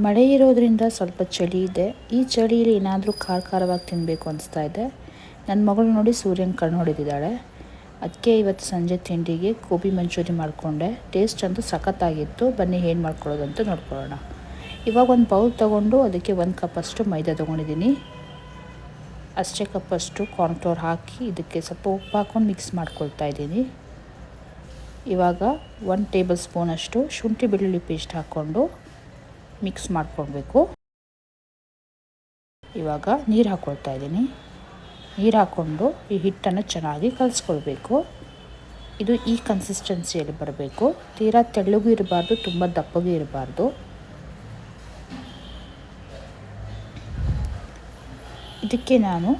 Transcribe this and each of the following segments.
ಮಳೆ ಇರೋದ್ರಿಂದ ಸ್ವಲ್ಪ ಚಳಿ ಇದೆ. ಈ ಚಳಿಯಲ್ಲಿ ಏನಾದರೂ ಖಾರ ಖಾರವಾಗಿ ತಿನ್ನಬೇಕು ಅನಿಸ್ತಾ ಇದೆ. ನನ್ನ ಮಗಳು ನೋಡಿ ಸೂರ್ಯನ ಕಣ್ಣು ಹೊಡೆದಿದ್ದಾಳೆ ಅದಕ್ಕೆ ಇವತ್ತು ಸಂಜೆ ತಿಂಡಿಗೆ ಗೋಬಿ ಮಂಚೂರಿ ಮಾಡಿಕೊಂಡೆ. ಟೇಸ್ಟ್ ಅಂತೂ ಸಖತ್ತಾಗಿತ್ತು. ಬನ್ನಿ ಏನು ಮಾಡ್ಕೊಳ್ಳೋದು ಅಂತ ನೋಡ್ಕೊಳ್ಳೋಣ. ಇವಾಗ ಒಂದು ಬೌಲ್ ತೊಗೊಂಡು ಅದಕ್ಕೆ ಒಂದು ಕಪ್ಪಷ್ಟು ಮೈದಾ ತೊಗೊಂಡಿದ್ದೀನಿ. ಅಷ್ಟೇ ಕಪ್ಪಷ್ಟು ಕಾರ್ನ್ಫ್ಲೋರ್ ಹಾಕಿ ಇದಕ್ಕೆ ಸ್ವಲ್ಪ ಉಪ್ಪು ಹಾಕ್ಕೊಂಡು ಮಿಕ್ಸ್ ಮಾಡ್ಕೊಳ್ತಾ ಇದ್ದೀನಿ. ಇವಾಗ ಒನ್ ಟೇಬಲ್ ಸ್ಪೂನಷ್ಟು ಶುಂಠಿ ಬೆಳ್ಳುಳ್ಳಿ ಪೇಸ್ಟ್ ಹಾಕ್ಕೊಂಡು ಮಿಕ್ಸ್ ಮಾಡ್ಕೊಳ್ಬೇಕು. ಇವಾಗ ನೀರು ಹಾಕ್ಕೊಳ್ತಾ ಇದ್ದೀನಿ. ನೀರು ಹಾಕ್ಕೊಂಡು ಈ ಹಿಟ್ಟನ್ನು ಚೆನ್ನಾಗಿ ಕಲಿಸ್ಕೊಳ್ಬೇಕು. ಇದು ಈ ಕನ್ಸಿಸ್ಟೆನ್ಸಿಯಲ್ಲಿ ಬರಬೇಕು. ತೀರಾ ತೆಳ್ಳಗೂ ಇರಬಾರ್ದು, ತುಂಬ ದಪ್ಪಗೂ ಇರಬಾರ್ದು. ಇದಕ್ಕೆ ನಾನು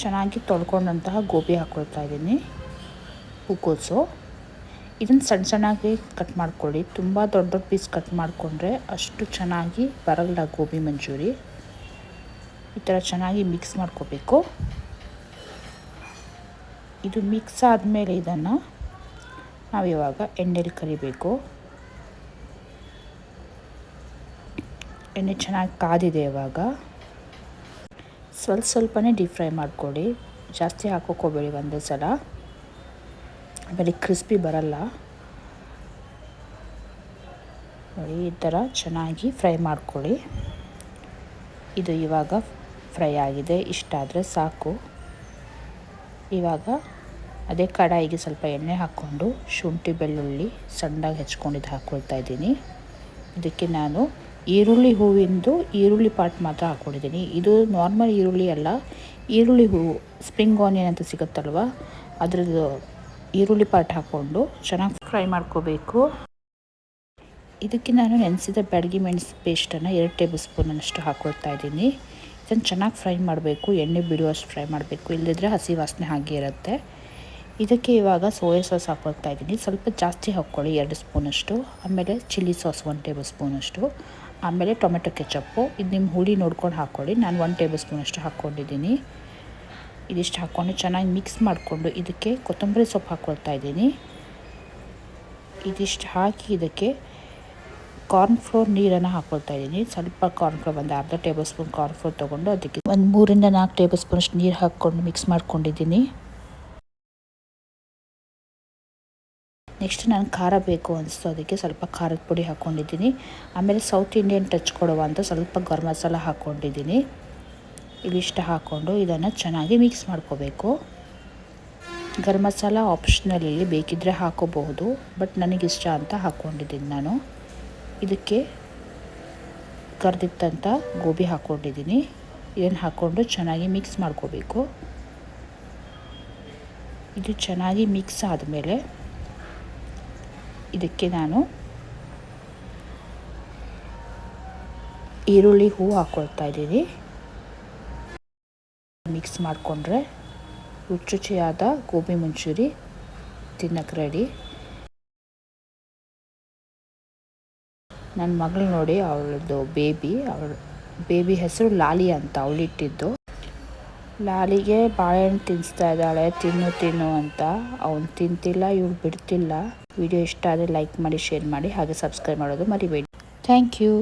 ಚೆನ್ನಾಗಿ ತೊಳ್ಕೊಂಡಂತಹ ಗೋಬಿ ಹಾಕ್ಕೊಳ್ತಾ ಇದ್ದೀನಿ. ಹೂಕೋಸು ಇದನ್ನು ಸಣ್ಣ ಸಣ್ಣಾಗಿ ಕಟ್ ಮಾಡ್ಕೊಳ್ಳಿ. ತುಂಬ ದೊಡ್ಡ ದೊಡ್ಡ ಪೀಸ್ ಕಟ್ ಮಾಡಿಕೊಂಡ್ರೆ ಅಷ್ಟು ಚೆನ್ನಾಗಿ ಬರಲ್ಲ ಗೋಬಿ ಮಂಚೂರಿ ಈ ಥರ ಚೆನ್ನಾಗಿ ಮಿಕ್ಸ್ ಮಾಡ್ಕೋಬೇಕು. ಇದು ಮಿಕ್ಸ್ ಆದಮೇಲೆ ಇದನ್ನು ನಾವು ಇವಾಗ ಎಣ್ಣೆಲಿ ಕರಿಬೇಕು. ಎಣ್ಣೆ ಚೆನ್ನಾಗಿ ಕಾದಿದೆ ಇವಾಗ. ಸ್ವಲ್ಪ ಸ್ವಲ್ಪನೇ ಡೀಪ್ ಫ್ರೈ ಮಾಡ್ಕೊಳ್ಳಿ. ಜಾಸ್ತಿ ಹಾಕೋಕೋಬೇಡಿ ಒಂದೇ ಸಲ. ಆಮೇಲೆ ಕ್ರಿಸ್ಪಿ ಬರಲ್ಲ. ನೋಡಿ, ಈ ಥರ ಚೆನ್ನಾಗಿ ಫ್ರೈ ಮಾಡ್ಕೊಳ್ಳಿ. ಇದು ಇವಾಗ ಫ್ರೈ ಆಗಿದೆ. ಇಷ್ಟ ಆದರೆ ಸಾಕು. ಇವಾಗ ಅದೇ ಕಡಾಯಿಗೆ ಸ್ವಲ್ಪ ಎಣ್ಣೆ ಹಾಕ್ಕೊಂಡು ಶುಂಠಿ, ಬೆಳ್ಳುಳ್ಳಿ ಸಣ್ಣದಾಗಿ ಹೆಚ್ಕೊಂಡಿದ್ದು ಹಾಕ್ಕೊಳ್ತಾ ಇದ್ದೀನಿ. ಇದಕ್ಕೆ ನಾನು ಈರುಳ್ಳಿ ಹೂವಿಂದು ಈರುಳ್ಳಿ ಪಾಟ್ ಮಾತ್ರ ಹಾಕ್ಕೊಂಡಿದ್ದೀನಿ. ಇದು ನಾರ್ಮಲ್ ಈರುಳ್ಳಿ ಅಲ್ಲ, ಈರುಳ್ಳಿ ಹೂವು ಸ್ಪ್ರಿಂಗ್ ಆನಿಯನ್ ಅಂತ ಸಿಗುತ್ತಲ್ವ? ಅದ್ರದ್ದು ಈರುಳ್ಳಿ ಪಾಟ್ ಹಾಕ್ಕೊಂಡು ಚೆನ್ನಾಗಿ ಫ್ರೈ ಮಾಡ್ಕೋಬೇಕು. ಇದಕ್ಕೆ ನಾನು ನೆನೆಸಿದ ಬ್ಯಾಡಗಿ ಮೆಣಸು ಪೇಸ್ಟನ್ನು ಎರಡು ಟೇಬಲ್ ಸ್ಪೂನಷ್ಟು ಹಾಕ್ಕೊಳ್ತಾ ಇದ್ದೀನಿ. ಇದನ್ನು ಚೆನ್ನಾಗಿ ಫ್ರೈ ಮಾಡಬೇಕು, ಎಣ್ಣೆ ಬಿಡುವಷ್ಟು ಫ್ರೈ ಮಾಡಬೇಕು ಇಲ್ಲದಿದ್ದರೆ ಹಸಿ ವಾಸನೆ ಹಾಗೆ ಇರುತ್ತೆ. ಇದಕ್ಕೆ ಇವಾಗ ಸೋಯಾ ಸಾಸ್ ಹಾಕ್ಕೊಳ್ತಾ ಇದ್ದೀನಿ. ಸ್ವಲ್ಪ ಜಾಸ್ತಿ ಹಾಕ್ಕೊಳ್ಳಿ, ಎರಡು ಸ್ಪೂನಷ್ಟು. ಆಮೇಲೆ ಚಿಲ್ಲಿ ಸಾಸ್ ಒನ್ ಟೇಬಲ್ ಸ್ಪೂನಷ್ಟು. ಆಮೇಲೆ ಟೊಮೆಟೊ ಕೆಚಪ್ಪು. ಇದು ನಿಮ್ಮ ಹುಳಿ ನೋಡ್ಕೊಂಡು ಹಾಕ್ಕೊಳ್ಳಿ ನಾನು ಒನ್ ಟೇಬಲ್ ಸ್ಪೂನಷ್ಟು ಹಾಕ್ಕೊಂಡಿದ್ದೀನಿ ಇದಿಷ್ಟು ಹಾಕ್ಕೊಂಡು ಚೆನ್ನಾಗಿ ಮಿಕ್ಸ್ ಮಾಡಿಕೊಂಡು ಇದಕ್ಕೆ ಕೊತ್ತಂಬರಿ ಸೊಪ್ಪು ಹಾಕ್ಕೊಳ್ತಾ ಇದ್ದೀನಿ. ಇದಿಷ್ಟು ಹಾಕಿ ಇದಕ್ಕೆ ಕಾರ್ನ್ಫ್ಲೋರ್ ನೀರನ್ನು ಹಾಕ್ಕೊಳ್ತಾ ಇದ್ದೀನಿ. ಸ್ವಲ್ಪ ಕಾರ್ನ್ಫ್ಲೋರ್ ಒಂದು ಅರ್ಧ ಟೇಬಲ್ ಸ್ಪೂನ್ ಕಾರ್ನ್ಫ್ಲೋರ್ ತೊಗೊಂಡು ಅದಕ್ಕೆ ಒಂದು ಮೂರಿಂದ ನಾಲ್ಕು ಟೇಬಲ್ ಸ್ಪೂನಷ್ಟು ನೀರು ಹಾಕ್ಕೊಂಡು ಮಿಕ್ಸ್ ಮಾಡ್ಕೊಂಡಿದ್ದೀನಿ. ನೆಕ್ಸ್ಟ್ ನಾನು ಖಾರ ಬೇಕು ಅನಿಸ್ತು. ಅದಕ್ಕೆ ಸ್ವಲ್ಪ ಖಾರದ ಪುಡಿ ಹಾಕ್ಕೊಂಡಿದ್ದೀನಿ ಆಮೇಲೆ ಸೌತ್ ಇಂಡಿಯನ್ ಟಚ್ ಕೊಡುವ ಅಂತ ಸ್ವಲ್ಪ ಗರಂ ಮಸಾಲ ಹಾಕ್ಕೊಂಡಿದ್ದೀನಿ ಇವಿಷ್ಟು ಹಾಕ್ಕೊಂಡು ಇದನ್ನು ಚೆನ್ನಾಗಿ ಮಿಕ್ಸ್ ಮಾಡ್ಕೋಬೇಕು. ಗರಂ ಮಸಾಲ ಇಲ್ಲಿ ಬೇಕಿದ್ದರೆ ಹಾಕೋಬಹುದು ಬಟ್ ನನಗಿಷ್ಟ ಅಂತ ಹಾಕ್ಕೊಂಡಿದ್ದೀನಿ ನಾನು. ಇದಕ್ಕೆ ಕರೆದಿತ್ತಂತ ಗೋಬಿ ಹಾಕ್ಕೊಂಡಿದ್ದೀನಿ ಇದನ್ನು ಹಾಕ್ಕೊಂಡು ಚೆನ್ನಾಗಿ ಮಿಕ್ಸ್ ಮಾಡ್ಕೋಬೇಕು. ಇದು ಚೆನ್ನಾಗಿ ಮಿಕ್ಸ್ ಆದಮೇಲೆ ಇದಕ್ಕೆ ನಾನು ಈರುಳ್ಳಿ ಹೂವು ಹಾಕ್ಕೊಳ್ತಾ ಇದ್ದೀನಿ. ಮಿಕ್ಸ್ ಮಾಡಿಕೊಂಡ್ರೆ ರುಚಿ ರುಚಿಯಾದ ಗೋಬಿ ಮಂಚೂರಿ ತಿನ್ನಕ್ಕೆ ರೆಡಿ ನನ್ನ ಮಗಳು ನೋಡಿ ಅವಳದು ಬೇಬಿ ಅವಳ ಬೇಬಿ ಹೆಸರು ಲಾಲಿ ಅಂತ ಅವಳಿಟ್ಟಿದ್ದು. ಲಾಲಿಗೆ ಬಾಳೆಹಣ್ಣು ತಿನ್ನಿಸ್ತಾ ಇದ್ದಾಳೆ, ತಿನ್ನು ತಿನ್ನು ಅಂತ. ಅವನು ತಿಂತಿಲ್ಲ, ಇವಳು ಬಿಡ್ತಿಲ್ಲ. ವಿಡಿಯೋ ಇಷ್ಟ ಆದರೆ ಲೈಕ್ ಮಾಡಿ ಶೇರ್ ಮಾಡಿ, ಹಾಗೆ ಸಬ್ಸ್ಕ್ರೈಬ್ ಮಾಡೋದು ಮರಿಬೇಡಿ. Thank you